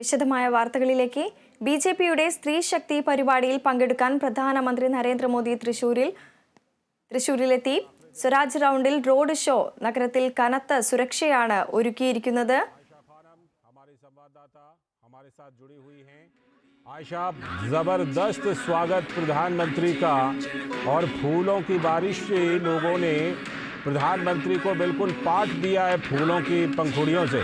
വിശദമായ വാർത്തകളിലേക്ക് B J പിയുടെ സ്ത്രീ ശക്തി പരിപാടിയിൽ പങ്കെടുക്കാൻ പ്രധാനമന്ത്രി നരേന്ദ്രമോദി തൃശൂരിൽ തൃശൂരിലെത്തി സ്വരാജ് റൗണ്ടിൽ റോഡ് ഷോ നഗരത്തിൽ കനത്ത സുരക്ഷയാണ് ഒരുക്കിയിരിക്കുന്നത് फारम हमारे संवाददाता हमारे साथ जुड़ी हुई हैं आयशा जबरदस्त स्वागत प्रधानमंत्री का और फूलों की बारिश से लोगों ने प्रधानमंत्री को बिल्कुल पाट दिया है फूलों की पंखुड़ियों से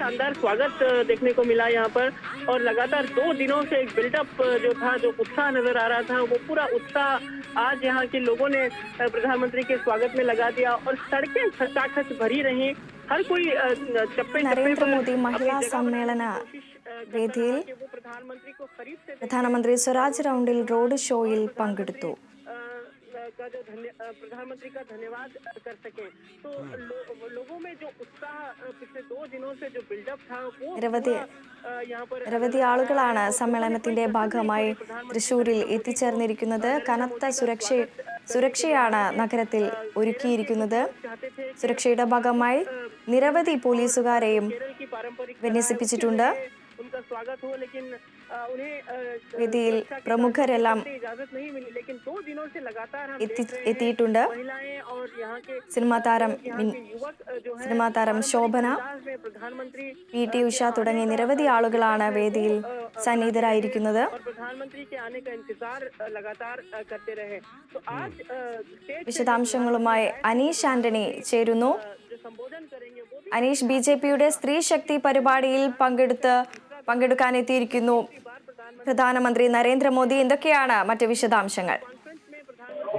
शानदार स्वागत अ, देखने को मिला यहाँ पर और लगातार दो दिनों से एक बिल्डअप अ, जो था जो उत्साह नजर आ रहा था वो पूरा उत्साह आज यहाँ के लोगों ने अ, प्रधानमंत्री के स्वागत में लगा दिया और सड़कें खचाखच भरी रही हर कोई अ, चप्पे चप्पे पर നരേന്ദ്രമോദി अपनी മഹിളാ जगह സമ്മേളന बनाने की कोशिश, अ, कर വേദിയിൽ रहा है कि वो प्रधानमंत्री को करीब से പ്രധാനമന്ത്രി സ്വരാജ് റൗണ്ടിൽ റോഡ് ഷോയിൽ പങ്കെടുത്തു अ, का जो धन्य अ, प्रधानमंत्री का धन्यवाद कर सके तो लो, लोगों में जो उत्साह अ, पिछले दो दिनों से जो बिल्डअप था वो നിരവധി पूरा, अ, यहाँ पर നിരവധി ആളുകളാണ് സമ്മേളനത്തിന്റെ ഭാഗമായി തൃശൂരിൽ എത്തിച്ചേർന്നിരിക്കുന്നത് കനത്ത സുരക്ഷ സുരക്ഷയാണ് നഗരത്തിൽ ഒരുക്കിയിരിക്കുന്നത് चाहते थे സുരക്ഷയുടെ ഭാഗമായി നിരവധി പോലീസുകാരെയും केरल की पारंपरिक വിന്യസിപ്പിച്ചിട്ടുണ്ട് വിധിയിൽ പ്രമുഖരെല്ലാം എത്തിയിട്ടുണ്ട് സിനിമാ താരം സിനിമാ താരം ശോഭന പി ടി ഉഷ തുടങ്ങിയ നിരവധി ആളുകളാണ് വേദിയിൽ സന്നിഹിതരായിരിക്കുന്നത്. വിശദാംശങ്ങളുമായി അനീഷ് ആന്റണി ചേരുന്നു. അനീഷ് ബി ജെ പിയുടെ സ്ത്രീ ശക്തി പരിപാടിയിൽ പങ്കെടുത്ത് പങ്കെടുക്കാനെത്തിയിരിക്കുന്നു പ്രധാനമന്ത്രി നരേന്ദ്രമോദി എന്തൊക്കെയാണ് മറ്റ് വിശദാംശങ്ങൾ?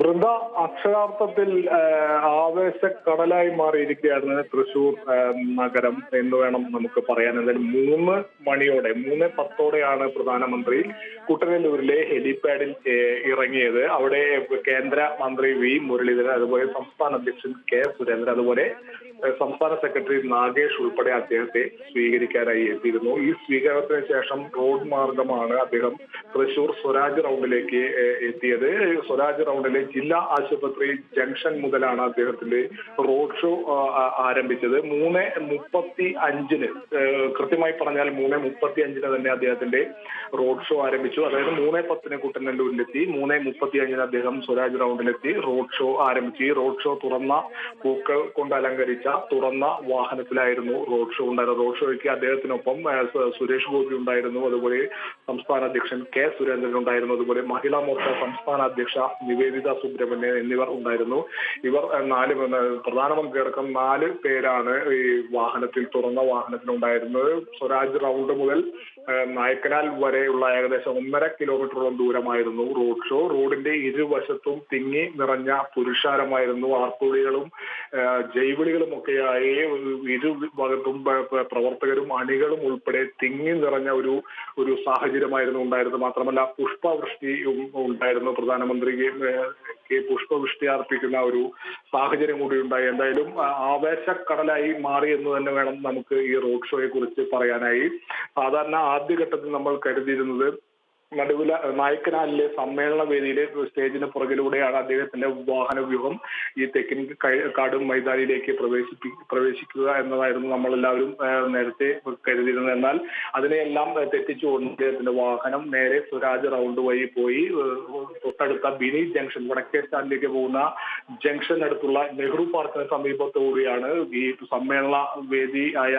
വൃന്ദ അക്ഷരാർത്ഥത്തിൽ ആവേശക്കടലായി മാറിയിരിക്കുകയായിരുന്നു തൃശൂർ നഗരം എന്ന് വേണം നമുക്ക് പറയാൻ. എന്തായാലും മൂന്ന് മണിയോടെ മൂന്ന് പത്തോടെയാണ് പ്രധാനമന്ത്രി കുട്ടനല്ലൂരിലെ ഹെലിപാഡിൽ ഇറങ്ങിയത്. അവിടെ കേന്ദ്ര മന്ത്രി വി മുരളീധരൻ അതുപോലെ സംസ്ഥാന അധ്യക്ഷൻ കെ സുരേന്ദ്രൻ അതുപോലെ സംസ്ഥാന സെക്രട്ടറി നാഗേഷ് ഉൾപ്പെടെ അദ്ദേഹത്തെ സ്വീകരിക്കാനായി എത്തിയിരുന്നു. ഈ സ്വീകരണത്തിന് ശേഷം റോഡ് മാർഗമാണ് അദ്ദേഹം തൃശൂർ സ്വരാജ് റൗണ്ടിലേക്ക് എത്തിയത്. സ്വരാജ് റൗണ്ടിലെ ജില്ലാ ആശുപത്രി ജംഗ്ഷൻ മുതലാണ് അദ്ദേഹത്തിന്റെ റോഡ് ഷോ ആരംഭിച്ചത്. മൂന്ന് മുപ്പത്തി അഞ്ചിന് കൃത്യമായി പറഞ്ഞാൽ മൂന്ന് മുപ്പത്തി അഞ്ചിന് തന്നെ അദ്ദേഹത്തിന്റെ റോഡ് ഷോ ആരംഭിച്ചു. അതായത് മൂന്ന് പത്തിന് കുട്ടനല്ലൂരിലെത്തി മൂന്ന് മുപ്പത്തി അഞ്ചിന് അദ്ദേഹം സ്വരാജ് റൗണ്ടിലെത്തി റോഡ് ഷോ ആരംഭിച്ചു. ഈ റോഡ് ഷോ തുറന്ന പൂക്കൾ കൊണ്ട് അലങ്കരിച്ച തുറന്ന വാഹനത്തിലായിരുന്നു റോഡ് ഷോ ഉണ്ടായിരുന്നത്. റോഡ് ഷോയ്ക്ക് അദ്ദേഹത്തിനൊപ്പം സുരേഷ് ഗോപി ഉണ്ടായിരുന്നു. അതുപോലെ സംസ്ഥാന അധ്യക്ഷൻ കെ സുരേന്ദ്രൻ ഉണ്ടായിരുന്നു. അതുപോലെ മഹിളാ മോർച്ച സംസ്ഥാന അധ്യക്ഷ നിവേദിത സുബ്രഹ്മണ്യൻ എന്നിവർ ഉണ്ടായിരുന്നു. ഇവർ നാല് പ്രധാനമന്ത്രി അടക്കം നാല് പേരാണ് ഈ വാഹനത്തിൽ തുറന്ന വാഹനത്തിൽ ഉണ്ടായിരുന്നത് സ്വരാജ് റൗണ്ട് മുതൽ നായക്കനാൽ വരെയുള്ള ഏകദേശം ഒന്നര കിലോമീറ്ററോളം ദൂരമായിരുന്നു റോഡ് ഷോ റോഡിന്റെ ഇരുവശത്തും തിങ്ങി നിറഞ്ഞ പുരുഷാരമായിരുന്നു. ആർപ്പുവിളികളും ജൈവിളികളും ഒക്കെയായി ഇരു ഭാഗത്തും പ്രവർത്തകരും അണികളും ഉൾപ്പെടെ തിങ്ങി നിറഞ്ഞ ഒരു ഒരു സാഹചര്യമായിരുന്നു ഉണ്ടായിരുന്നത്. മാത്രമല്ല പുഷ്പവൃഷ്ടിയും ഉണ്ടായിരുന്നു. പ്രധാനമന്ത്രിക്ക് ക്ക് പുഷ്പവൃഷ്ടി അർപ്പിക്കുന്ന ഒരു സാഹചര്യം കൂടി ഉണ്ടായി. എന്തായാലും ആവേശക്കടലായി മാറി എന്ന് തന്നെ വേണം നമുക്ക് ഈ റോഡ് ഷോയെ കുറിച്ച് പറയാനായി. സാധാരണ ആദ്യഘട്ടത്തിൽ നമ്മൾ കരുതിയിരുന്നത് നടുവില നായക്കനാലിലെ സമ്മേളന വേദിയിലെ സ്റ്റേജിന് പുറകിലൂടെയാണ് അദ്ദേഹത്തിന്റെ വാഹന വ്യൂഹം ഈ തെക്കിൻ കാടും മൈതാനിയിലേക്ക് പ്രവേശിപ്പി പ്രവേശിക്കുക എന്നതായിരുന്നു നമ്മൾ എല്ലാവരും നേരത്തെ കരുതിയിരുന്നത്. എന്നാൽ അതിനെയെല്ലാം തെറ്റിച്ചുകൊണ്ട് അദ്ദേഹത്തിന്റെ വാഹനം നേരെ സ്വരാജ് റൗണ്ട് വഴി പോയി തൊട്ടടുത്ത ബിനി ജംഗ്ഷൻ വടക്കേ സ്റ്റാൻഡിലേക്ക് പോകുന്ന ജംഗ്ഷൻ അടുത്തുള്ള നെഹ്റു പാർക്കിന് സമീപത്തുകൂടിയാണ് ഈ സമ്മേളന വേദി ആയ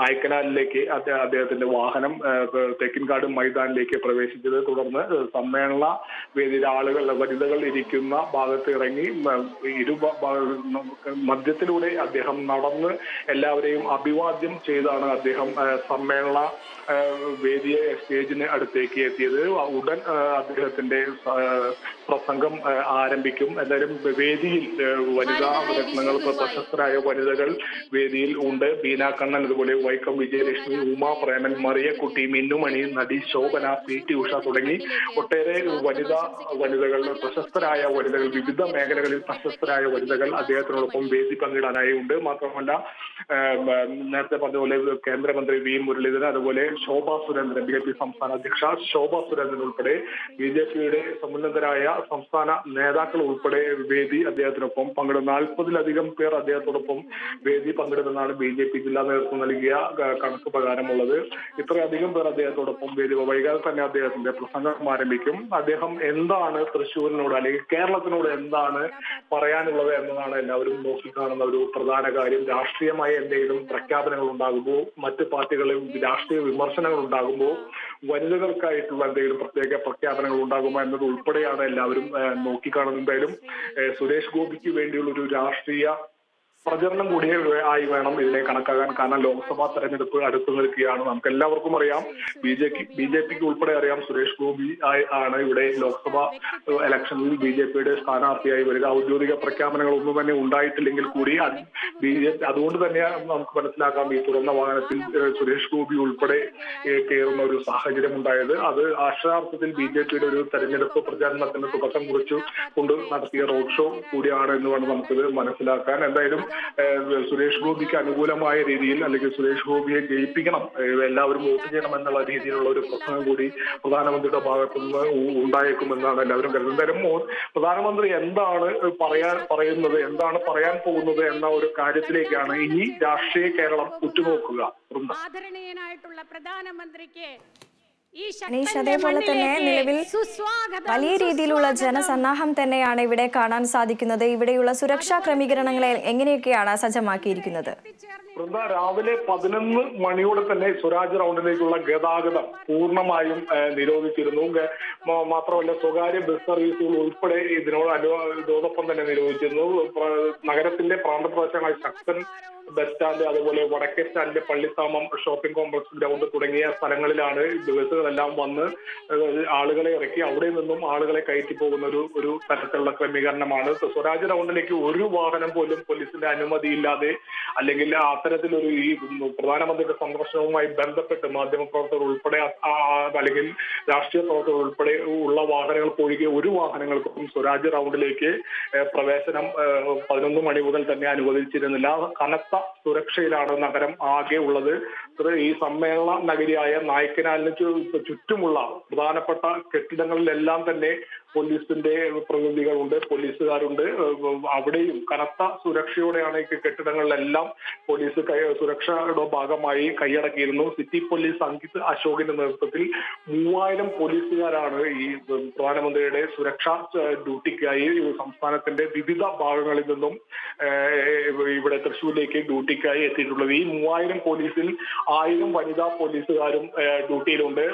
നായ്ക്കനാലിലേക്ക് അദ്ദേഹത്തിന്റെ വാഹനം തെക്കിൻകാട് മൈതാനിലേക്ക് പ്രവേശിച്ചത്. തുടർന്ന് സമ്മേളന വേദിയിലെ ആളുകൾ വനിതകൾ ഇരിക്കുന്ന ഭാഗത്ത് ഇറങ്ങി ഇരു മധ്യത്തിലൂടെ അദ്ദേഹം നടന്ന് എല്ലാവരെയും അഭിവാദ്യം ചെയ്താണ് അദ്ദേഹം സമ്മേളന വേദിയെ സ്റ്റേജിന് അടുത്തേക്ക് എത്തിയത്. ഉടൻ അദ്ദേഹത്തിന്റെ പ്രസംഗം ആരംഭിക്കും. എന്തായാലും വേദിയിൽ വനിതാ രത്നങ്ങൾ പ്രശസ്തരായ വനിതകൾ വേദിയിൽ ഉണ്ട്. ബീനാ കണ്ണൻ അതുപോലെ വൈക്കം വിജയലക്ഷ്മി ഉമ പ്രേമൻ മറിയക്കുട്ടി മിന്നുമണി നടി ശോഭന പി. പി ഉഷ തുടങ്ങി. ഒട്ടേറെ വനിതാ വനിതകൾ പ്രശസ്തരായ വനിതകൾ വിവിധ മേഖലകളിൽ പ്രശസ്തരായ വനിതകൾ അദ്ദേഹത്തിനോടൊപ്പം വേദി പങ്കിടാനായി ഉണ്ട് മാത്രമല്ല നേരത്തെ പറഞ്ഞ പോലെ കേന്ദ്രമന്ത്രി വി. മുരളീധരൻ അതുപോലെ Shobha Surendran B. J. P സംസ്ഥാന അധ്യക്ഷ ശോഭാ സുരേന്ദ്രൻ ഉൾപ്പെടെ ബി. ജെ. പിയുടെ സമുന്നതരായ സംസ്ഥാന നേതാക്കൾ ഉൾപ്പെടെ വേദി അദ്ദേഹത്തിനൊപ്പം പങ്കിടും നാൽപ്പതിലധികം പേർ അദ്ദേഹത്തോടൊപ്പം വേദി പങ്കിടുമെന്നാണ് ബി. ജെ. പി ജില്ലാ നേതൃത്വം നൽകിയ കണക്ക് പ്രകാരമുള്ളത്. ഇത്രയധികം പേർ അദ്ദേഹത്തോടൊപ്പം വേദി വൈകാതെ തന്നെ അദ്ദേഹത്തിന്റെ പ്രസംഗം ആരംഭിക്കും. അദ്ദേഹം എന്താണ് തൃശ്ശൂരിനോട് അല്ലെങ്കിൽ കേരളത്തിനോട് എന്താണ് പറയാനുള്ളത് എന്നതാണ് എല്ലാവരും നോക്കിക്കാണുന്ന ഒരു പ്രധാന കാര്യം. രാഷ്ട്രീയമായ എന്തെങ്കിലും പ്രഖ്യാപനങ്ങൾ ഉണ്ടാകുമ്പോൾ മറ്റ് പാർട്ടികളിൽ രാഷ്ട്രീയ വിമർശനങ്ങൾ ഉണ്ടാകുമ്പോൾ വനിതകൾക്കായിട്ടുള്ള എന്തെങ്കിലും പ്രത്യേക പ്രഖ്യാപനങ്ങൾ ഉണ്ടാകുമോ എന്നത് ഉൾപ്പെടെയാണ് എല്ലാവരും നോക്കിക്കാണുന്നത് എന്തായാലും സുരേഷ് ഗോപിക്ക് വേണ്ടിയുള്ള ഒരു രാഷ്ട്രീയ പ്രചരണം കൂടിയ ആയി വേണം ഇതിനെ കണക്കാക്കാൻ. കാരണം ലോക്സഭാ തെരഞ്ഞെടുപ്പ് അടുത്തു നിൽക്കുകയാണ്. നമുക്ക് എല്ലാവർക്കും അറിയാം. ബി ജെ ബി ജെ പിക്ക് ഉൾപ്പെടെ അറിയാം സുരേഷ് ഗോപി ആണ് ഇവിടെ ലോക്സഭാ ഇലക്ഷനിൽ ബി ജെ പിയുടെ സ്ഥാനാർത്ഥിയായി വരിക. ഔദ്യോഗിക പ്രഖ്യാപനങ്ങൾ ഒന്നും തന്നെ ഉണ്ടായിട്ടില്ലെങ്കിൽ കൂടി ബി ജെ അതുകൊണ്ട് തന്നെ നമുക്ക് മനസ്സിലാക്കാം ഈ തുറന്ന വാഹനത്തിൽ സുരേഷ് ഗോപി ഉൾപ്പെടെ കയറുന്ന ഒരു സാഹചര്യം ഉണ്ടായത്. അത് അക്ഷരാർത്ഥത്തിൽ ബി ജെ പിയുടെ ഒരു തെരഞ്ഞെടുപ്പ് പ്രചാരണത്തിന് തുടക്കം കുറിച്ചു കൊണ്ട് നടത്തിയ റോഡ് ഷോ കൂടിയാണ് എന്ന് വേണം നമുക്കിത് മനസ്സിലാക്കാൻ. എന്തായാലും സുരേഷ് ഗോപിക്ക് അനുകൂലമായ രീതിയിൽ അല്ലെങ്കിൽ സുരേഷ് ഗോപിയെ ജയിപ്പിക്കണം. എല്ലാവരും വോട്ട് ചെയ്യണം എന്നുള്ള രീതിയിലുള്ള ഒരു പ്രശ്നം കൂടി പ്രധാനമന്ത്രിയുടെ ഭാഗത്തു നിന്ന് ഉണ്ടായേക്കുമെന്നാണ് എല്ലാവരും കരുതുന്നത്. എന്തായാലും പ്രധാനമന്ത്രി എന്താണ് പറയാൻ പറയുന്നത് എന്താണ് പറയാൻ പോകുന്നത് എന്ന ഒരു കാര്യത്തിലേക്കാണ് ഇനി രാഷ്ട്രീയ കേരളം ഉറ്റുനോക്കുക. ആദരണീയനായിട്ടുള്ള പ്രധാനമന്ത്രിക്ക് അനീഷ് ശക്തന്റെ അതേപോലെ തന്നെ നിലവിൽ വലിയ രീതിയിലുള്ള ജനസന്നാഹം തന്നെയാണ് ഇവിടെ കാണാൻ സാധിക്കുന്നത്. ഇവിടെയുള്ള സുരക്ഷാ ക്രമീകരണങ്ങളെ എങ്ങനെയൊക്കെയാണ് സജ്ജമാക്കിയിരിക്കുന്നത്? വൃന്ദ രാവിലെ പതിനൊന്ന് മണിയോടെ തന്നെ സ്വരാജ് റൗണ്ടിലേക്കുള്ള ഗതാഗതം പൂർണമായും നിരോധിച്ചിരുന്നു. മാത്രമല്ല സ്വകാര്യ ബസ് സർവീസുകൾ ഉൾപ്പെടെ ഇതിനോട് അനു ഇതോടൊപ്പം തന്നെ നിരോധിച്ചിരുന്നു. നഗരത്തിന്റെ പ്രാന്തപ്രദേശങ്ങളായ ശക്തൻ ബസ് സ്റ്റാൻഡ് അതുപോലെ വടക്കേ സ്റ്റാൻഡിലെ പള്ളിത്താമം ഷോപ്പിംഗ് കോംപ്ലക്സ് ഗ്രൗണ്ട് തുടങ്ങിയ സ്ഥലങ്ങളിലാണ് ബസ്സുകളെല്ലാം വന്ന് ആളുകളെ ഇറക്കി അവിടെ നിന്നും ആളുകളെ കയറ്റി പോകുന്ന ഒരു ഒരു തരത്തിലുള്ള ക്രമീകരണമാണ്. സ്വരാജ് റൗണ്ടിലേക്ക് ഒരു വാഹനം പോലും പോലീസിന്റെ അനുമതിയില്ലാതെ അല്ലെങ്കിൽ അത്തരത്തിലൊരു ഈ പ്രധാനമന്ത്രിയുടെ സന്ദർശനവുമായി ബന്ധപ്പെട്ട് മാധ്യമപ്രവർത്തകർ ഉൾപ്പെടെ അല്ലെങ്കിൽ രാഷ്ട്രീയ പ്രവർത്തകർ ഉൾപ്പെടെ ഉള്ള വാഹനങ്ങൾക്ക് ഒഴികെ ഒരു വാഹനങ്ങൾക്കും സ്വരാജ് റൗണ്ടിലേക്ക് പ്രവേശനം പതിനൊന്ന് മണി മുതൽ തന്നെ അനുവദിച്ചിരുന്നില്ല. കനത്ത സുരക്ഷയിലാണ് നഗരം ആകെ ഉള്ളത്. ഈ സമ്മേളന നഗരിയായ നായ്ക്കനാലിന് ചുറ്റുമുള്ള പ്രധാനപ്പെട്ട കെട്ടിടങ്ങളിലെല്ലാം തന്നെ പോലീസിന്റെ പ്രതിനിധികളുണ്ട് പോലീസുകാരുണ്ട്. അവിടെയും കനത്ത സുരക്ഷയോടെയാണ് ഈ കെട്ടിടങ്ങളിലെല്ലാം പോലീസ് സുരക്ഷയുടെ ഭാഗമായി കൈയടക്കിയിരുന്നു. സിറ്റി പോലീസ് അങ്കിത് അശോകിന്റെ നേതൃത്വത്തിൽ മൂവായിരം പോലീസുകാരാണ് ഈ പ്രധാനമന്ത്രിയുടെ സുരക്ഷാ ഡ്യൂട്ടിക്കായി സംസ്ഥാനത്തിന്റെ വിവിധ ഭാഗങ്ങളിൽ നിന്നും ഇവിടെ തൃശ്ശൂരിലേക്ക് ഡ്യൂട്ടിക്കായി എത്തിയിട്ടുള്ളത്. ഈ മൂവായിരം പോലീസിൽ ആയിരം വനിതാ പോലീസുകാരും ഡ്യൂട്ടിയിലുണ്ട്.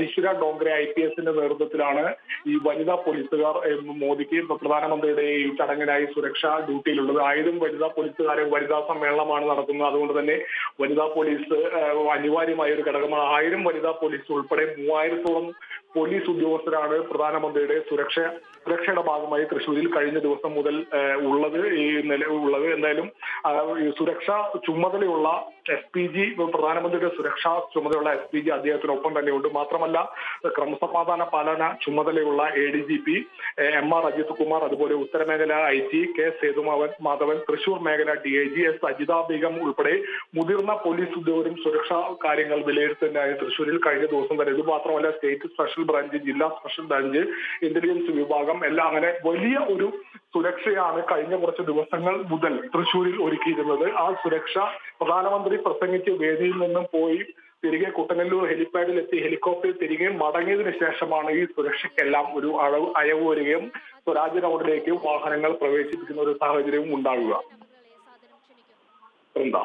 ഐശ്വര്യ ഡോംഗ്രെ ഐ പി എസിന്റെ നേതൃത്വത്തിലാണ് ഈ വനിതാ പോലീസുകാർ മോദിക്ക് പ്രധാനമന്ത്രിയുടെ ഈ ചടങ്ങിനായി സുരക്ഷാ ഡ്യൂട്ടിയിലുള്ളത്. ആയിരം വനിതാ പോലീസുകാരെ വനിതാ സമ്മേളനമാണ് നടക്കുന്നത്. അതുകൊണ്ട് തന്നെ വനിതാ പോലീസ് അനിവാര്യമായ ഒരു ഘടകമാണ്. ആയിരം വനിതാ പോലീസ് ഉൾപ്പെടെ മൂവായിരത്തോളം പോലീസ് ഉദ്യോഗസ്ഥരാണ് പ്രധാനമന്ത്രിയുടെ സുരക്ഷ സുരക്ഷയുടെ ഭാഗമായി തൃശ്ശൂരിൽ കഴിഞ്ഞ ദിവസം മുതൽ ഉള്ളത് ഈ നില ഉള്ളത്. എന്തായാലും സുരക്ഷ ചുമതലയുള്ള എസ് പി ജി പ്രധാനമന്ത്രിയുടെ സുരക്ഷാ ചുമതലയുള്ള എസ് പി ജി അദ്ദേഹത്തിനൊപ്പം തന്നെയുണ്ട്. മാത്രമല്ല ക്രമസമാധാന പാലന ചുമതലയുള്ള A D G P M R Ajith Kumar അതുപോലെ ഉത്തരമേഖല I G K Sethumavan Madhavan Thrissur മേഖല D I G S Ajitha Begum ഉൾപ്പെടെ മുതിർന്ന പോലീസ് ഉദ്യോഗസ്ഥരും സുരക്ഷാ കാര്യങ്ങൾ വിലയിരുത്തുന്നതിനായി തൃശൂരിൽ കഴിഞ്ഞ ദിവസം തന്നെ ഇത് മാത്രമല്ല സ്റ്റേറ്റ് സ്പെഷ്യൽ ബ്രാഞ്ച് ജില്ലാ സ്പെഷ്യൽ ബ്രാഞ്ച് ഇന്റലിജൻസ് വിഭാഗം എല്ലാം അങ്ങനെ വലിയ ഒരു സുരക്ഷയാണ് കഴിഞ്ഞ കുറച്ച് ദിവസങ്ങൾ മുതൽ തൃശ്ശൂരിൽ ഒരുക്കിയിരുന്നത്. ആ സുരക്ഷ പ്രധാനമന്ത്രി പ്രസംഗിച്ച് വേദിയിൽ നിന്നും പോയി തിരികെ കുട്ടനല്ലൂർ ഹെലിപ്പാഡിൽ എത്തി ഹെലികോപ്റ്ററിൽ തിരികെ മടങ്ങിയതിനു ശേഷമാണ് ഈ സുരക്ഷയ്ക്കെല്ലാം ഒരു അളവ് അയവ് വരികയും സ്വരാജ് റോഡിലേക്ക് വാഹനങ്ങൾ പ്രവേശിപ്പിക്കുന്ന ഒരു സാഹചര്യവും ഉണ്ടാകുക എന്താ?